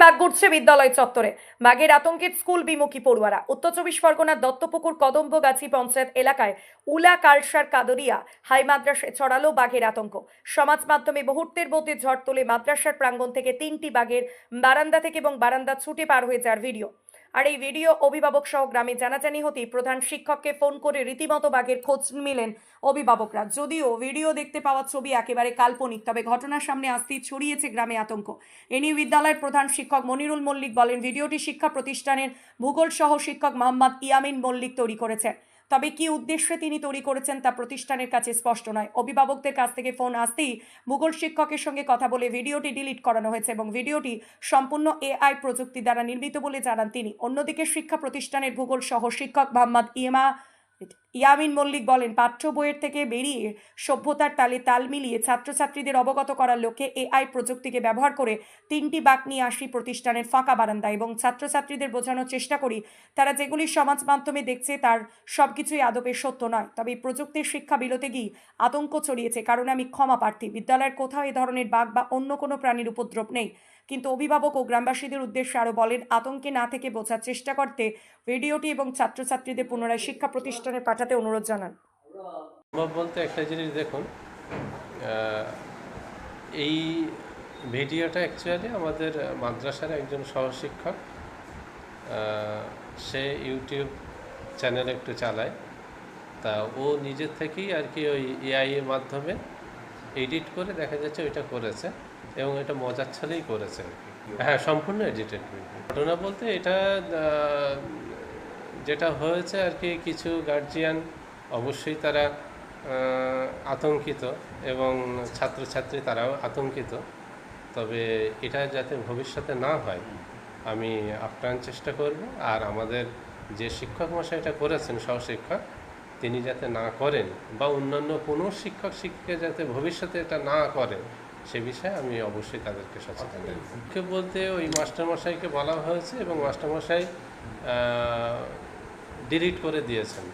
বাঘ ঘুরছে বিদ্যালয় চত্বরে। বাঘের আতঙ্কে স্কুল বিমুখী পড়ুয়ারা। উত্তর চব্বিশ পরগনার দত্তপুকুর কদম্বগাছি পঞ্চায়েত এলাকায় উলা কালসার কাদরিয়া হাই মাদ্রাসায় ছড়ালো বাঘের আতঙ্ক। সমাজ মাধ্যমে মুহূর্তের মধ্যে ঝড় তোলে মাদ্রাসার প্রাঙ্গণ থেকে তিনটি বাঘের বারান্দা থেকে এবং বারান্দা ছুটে পার হয়ে যাওয়ার ভিডিও। আর এই ভিডিও অভিভাবক সহ গ্রামে জানাজানি হতেই প্রধান শিক্ষককে ফোন করে রীতিমতো বাঘের খোঁজ মিলেন অভিভাবকরা। যদিও ভিডিও দেখতে পাওয়া ছবি একেবারে কাল্পনিক, তবে ঘটনার সামনে আসতেই ছড়িয়েছে গ্রামে আতঙ্ক। এ নিয়ে বিদ্যালয়ের প্রধান শিক্ষক মনিরুল মল্লিক বলেন, ভিডিওটি শিক্ষা প্রতিষ্ঠানের ভূগোল সহ শিক্ষক মোহাম্মদ ইয়ামিন মল্লিক তৈরি করেছেন তবে কি উদ্দেশ্যে তিনি তৈরি করেছেন তা প্রতিষ্ঠানের কাছে স্পষ্ট নয়। অভিভাবকদের কাছ থেকে ফোন আসতেই ভূগোল শিক্ষকের সঙ্গে কথা বলে ভিডিওটি ডিলিট করানো হয়েছে এবং ভিডিওটি সম্পূর্ণ এআই প্রযুক্তি দ্বারা নির্মিত বলে জানান তিনি। অন্যদিকে শিক্ষা প্রতিষ্ঠানের ভূগোল সহ শিক্ষক মোহাম্মদ ইয়েমা ইয়ামিন মল্লিক বলেন, পাঠ্য বইয়ের থেকে বেরিয়ে সভ্যতার তালে তাল মিলিয়ে ছাত্রছাত্রীদের অবগত করার লক্ষ্যে এআই প্রযুক্তিকে ব্যবহার করে তিনটি বাক নিয়ে আসি প্রতিষ্ঠানের ফাঁকা বারান্দা এবং ছাত্রছাত্রীদের বোঝানোর চেষ্টা করি। তারা যেগুলি সমাজ মাধ্যমে দেখছে তার সব কিছুই আদপে সত্য নয়। তবে প্রযুক্তির শিক্ষা বিলোতে গিয়ে আতঙ্ক ছড়িয়েছে, কারণ আমি ক্ষমা প্রার্থী। বিদ্যালয়ের কোথাও এ ধরনের বাঘ বা অন্য কোনো প্রাণীর উপদ্রব নেই। কিন্তু অভিভাবক ও গ্রামবাসীদের উদ্দেশ্যে আরও বলেন, আতঙ্কে না থেকে বোঝার চেষ্টা করতে ভিডিওটি এবং ছাত্রছাত্রীদের পুনরায় শিক্ষা প্রতিষ্ঠানে পাঠাতে অনুরোধ জানান। বলতে একটা জিনিস দেখুন এই ভিডিওটা অ্যাকচুয়ালি আমাদের মাদ্রাসার একজন সহশিক্ষক সে ইউটিউব চ্যানেল একটু চালায়। তা ও নিজের থেকেই আর কি ওই এআই এর মাধ্যমে এডিট করে দেখা যাচ্ছে ওইটা করেছে এবং এটা মজার ছলেই করেছে হ্যাঁ সম্পূর্ণ এডিটেড ঘটনা বলতে এটা যেটা হয়েছে আর কি কিছু গার্জিয়ান অবশ্যই তারা আতঙ্কিত এবং ছাত্রছাত্রী তারাও আতঙ্কিত। তবে এটা যাতে ভবিষ্যতে না হয় আমি আপ্রাণ চেষ্টা করব। আর আমাদের যে শিক্ষক মশাই এটা করেছেন সহশিক্ষক তিনি যাতে না করেন বা অন্যান্য কোনো শিক্ষক, শিক্ষিকা যাতে ভবিষ্যতে এটা না করেন সে বিষয়ে আমি অবশ্যই তাদেরকে সচেতন মুখ্যে বলতে ওই মাস্টারমশাইকে বলা হয়েছে এবং মাস্টারমশাই ডিলিট করে দিয়েছেন।